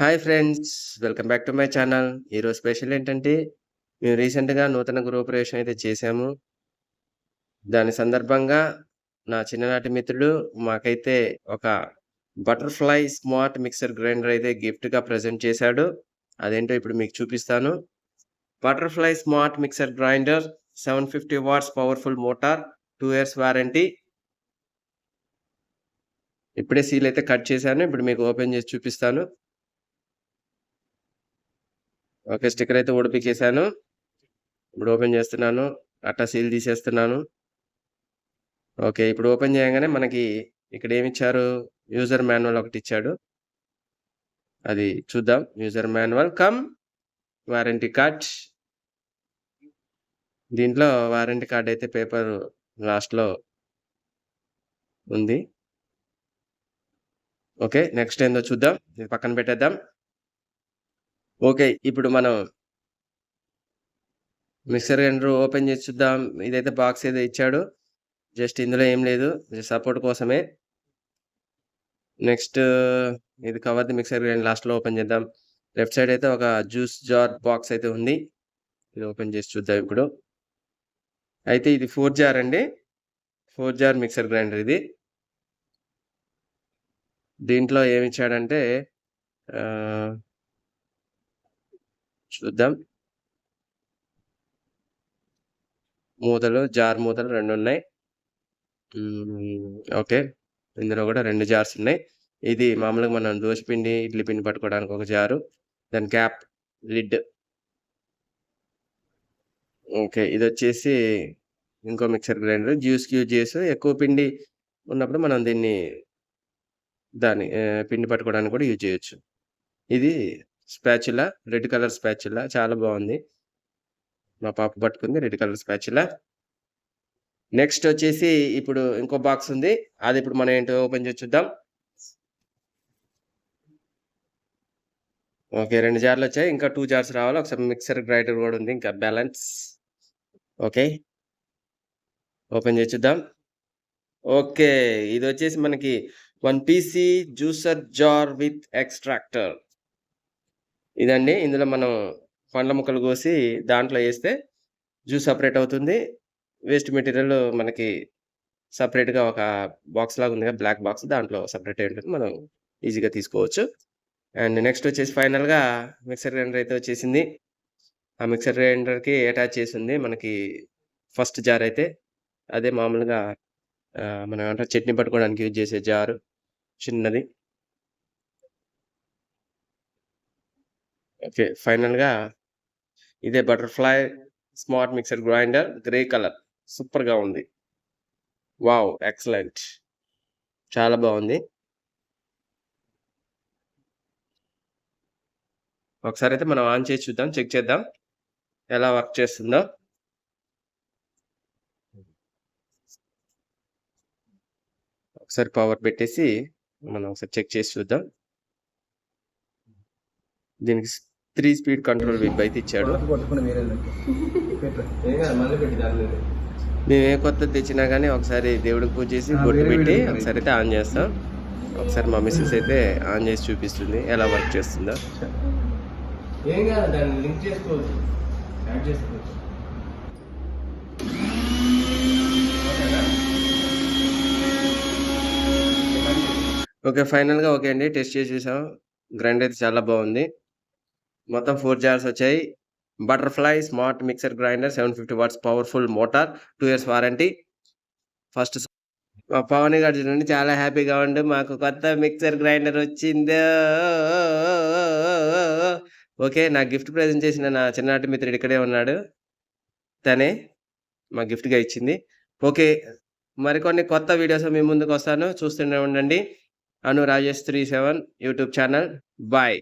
Hi friends welcome back to my channel ఈరోజు special ఏంటంటే మేము రీసెంట్గా నూతన గృహప్రవేశం అయితే చేశాము. దాని సందర్భంగా నా చిన్ననాటి మిత్రుడు మాకైతే ఒక బటర్ఫ్లై స్మార్ట్ మిక్సర్ గ్రైండర్ అయితే గిఫ్ట్గా ప్రజెంట్ చేశాడు. అదేంటో ఇప్పుడు మీకు చూపిస్తాను. Butterfly smart mixer grinder seven fifty watts powerful motor two years warranty ఇప్పుడే సీల్ అయితే కట్ చేశాను. ఇప్పుడు మీకు ఓపెన్ చేసి చూపిస్తాను. ఓకే స్టిక్కర్ అయితే ఓడిపికేసాను ఇప్పుడు ఓపెన్ చేస్తున్నాను. అట్టా సీల్ తీసేస్తున్నాను. ఓకే ఇప్పుడు ఓపెన్ చేయగానే మనకి ఇక్కడ ఏమి ఇచ్చారు యూజర్ మాన్యువల్ ఒకటి ఇచ్చాడు. అది చూద్దాం. User manual cum. Warranty card. దీంట్లో వారంటీ కార్డ్ అయితే పేపర్ లాస్ట్లో ఉంది. ఓకే నెక్స్ట్ ఏందో చూద్దాం. ఇది పక్కన పెట్టేద్దాం. ఓకే ఇప్పుడు మనం మిక్సర్ గ్రైండర్ ఓపెన్ చేసి చూద్దాం. ఇదైతే బాక్స్ ఏదో ఇచ్చాడు. జస్ట్ ఇందులో ఏం లేదు. సపోర్ట్ కోసమే. నెక్స్ట్ ఇది కవర్ది మిక్సర్ గ్రైండర్ లాస్ట్లో ఓపెన్ చేద్దాం. లెఫ్ట్ సైడ్ అయితే ఒక జ్యూస్ జార్ బాక్స్ అయితే ఉంది. ఇది ఓపెన్ చేసి చూద్దాం ఇప్పుడు. అయితే ఇది ఫోర్ జార్ అండి. ఫోర్ జార్ మిక్సర్ గ్రైండర్ ఇది. దీంట్లో ఏమి ఇచ్చాడంటే చూద్దాం. మూతలు జార్ మూతలు రెండు ఉన్నాయి. ఓకే. ఇందులో కూడా రెండు జార్స్ ఉన్నాయి. ఇది మామూలుగా మనం దోశపిండి ఇడ్లీ పిండి పట్టుకోవడానికి ఒక జారు. దాని క్యాప్ లిడ్. ఓకే ఇది వచ్చేసి ఇంకో మిక్సర్ గ్రైండర్. జ్యూస్కి యూజ్ చేసి ఎక్కువ పిండి ఉన్నప్పుడు మనం దీన్ని దాన్ని పిండి పట్టుకోవడానికి కూడా యూజ్ చేయొచ్చు. ఇది స్పాచులా రెడ్ కలర్ స్పాచులా చాలా బాగుంది. మా పాప పట్టుకుంది రెడ్ కలర్ స్పాచులా నెక్స్ట్ వచ్చేసి ఇప్పుడు ఇంకో బాక్స్ ఉంది. అది ఇప్పుడు మనం ఏంటో ఓపెన్ చేసి చూద్దాం. ఓకే రెండు జార్లు వచ్చాయి. ఇంకా టూ జార్స్ రావాలి. ఒకసారి మిక్సర్ గ్రైండర్ కూడా ఉంది. ఇంకా బ్యాలెన్స్ ఓకే ఓపెన్ చేసి చూద్దాం. ఓకే ఇది వచ్చేసి మనకి one PC juicer jar with extractor ఇదండి. ఇందులో మనం పండ్ల ముక్కలు కోసి దాంట్లో వేస్తే జ్యూస్ సపరేట్ అవుతుంది. వేస్ట్ మెటీరియల్ మనకి సపరేట్గా ఒక బాక్స్ లాగా ఉంది బ్లాక్ బాక్స్ దాంట్లో సపరేట్ అయి ఉంటుంది. మనం ఈజీగా తీసుకోవచ్చు. అండ్ నెక్స్ట్ వచ్చేసి ఫైనల్గా మిక్సర్ గ్రైండర్ అయితే వచ్చేసింది. ఆ మిక్సర్ గ్రైండర్కి అటాచ్ చేసింది మనకి ఫస్ట్ జార్ అయితే. అదే మామూలుగా మనం అంటే చట్నీ పట్టుకోవడానికి యూజ్ చేసే జారు చిన్నది. ఓకే. ఫైనల్గా ఇదే butterfly smart mixer grinder grey colour. సూపర్గా ఉంది. వావ్! ఎక్సలెంట్. చాలా బాగుంది. ఒకసారి అయితే మనం ఆన్ చేసి చూద్దాం చెక్ చేద్దాం ఎలా వర్క్ చేస్తుందో. ఒకసారి పవర్ పెట్టేసి మనం ఒకసారి చెక్ చేసి చూద్దాం. దీనికి త్రీ స్పీడ్ కంట్రోల్ విప్ అయితే ఇచ్చాడు. మేము ఏ కొత్త తెచ్చినా కానీ ఒకసారి దేవుడికి పూజ చేసి బొట్టు పెట్టి ఒకసారి అయితే ఆన్ చేస్తాం. ఒకసారి మా మిస్సెస్ అయితే ఆన్ చేసి చూపిస్తుంది. ఎలా వర్క్ చేస్తుందో. ఏం కాదు దాన్ని లింక్ చేసుకోవచ్చు. యాడ్ చేసుకోవచ్చు. ఓకే ఫైనల్గా ఓకే అండి. టెస్ట్ చేసి చూసాం గ్రైండ్ అయితే చాలా బాగుంది. మొత్తం ఫోర్ జార్స్ వచ్చాయి. Butterfly smart mixer grinder seven fifty watts powerful motor two years warranty first మా పవన్ గారు చూడండి చాలా హ్యాపీగా ఉండు. మాకు కొత్త మిక్సర్ గ్రైండర్ వచ్చింది. ఓకే నా గిఫ్ట్ ప్రజెంట్ చేసిన నా చిన్ననాటి మిత్రుడు ఇక్కడే ఉన్నాడు. తనే మా గిఫ్ట్గా ఇచ్చింది. ఓకే మరికొన్ని కొత్త వీడియోస్ మీ ముందుకు వస్తాను. చూస్తూనే ఉండండి. Anu Rajesh three seven YouTube channel. Bye